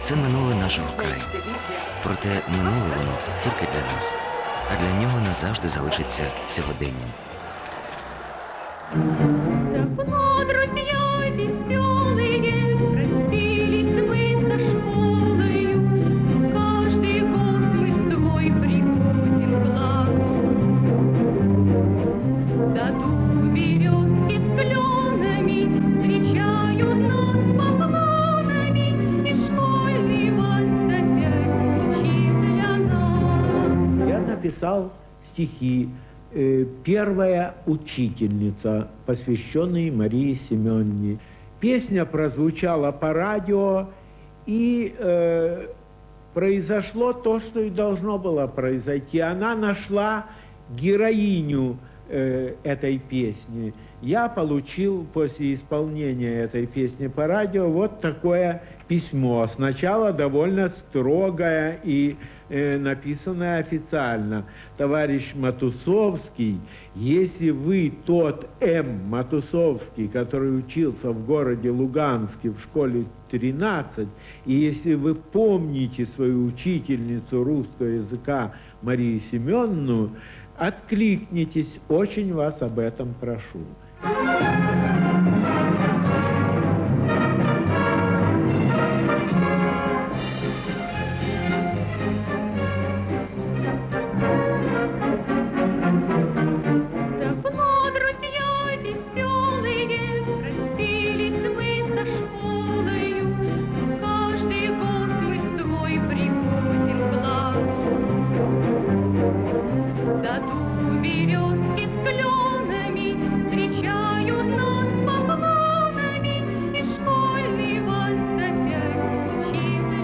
Це минуле нашого краю. Проте минуле воно тільки для нас, а для нього назавжди залишиться сьогоденням. Написал стихи э, «Первая учительница», посвященные Марии Семеновне. Песня прозвучала по радио, и э, произошло то, что и должно было произойти. Она нашла героиню э, этой песни. Я получил после исполнения этой песни по радио вот такое письмо. Сначала довольно строгое и э, написанное официально. Товарищ Матусовский, если вы тот М. Матусовский, который учился в городе Луганске в школе 13, и если вы помните свою учительницу русского языка Марию Семеновну, откликнитесь, очень вас об этом прошу.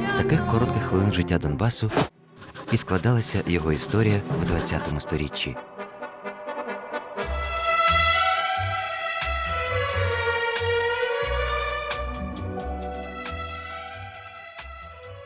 З таких коротких хвилин життя Донбасу і складалася його історія в ХХ сторіччі.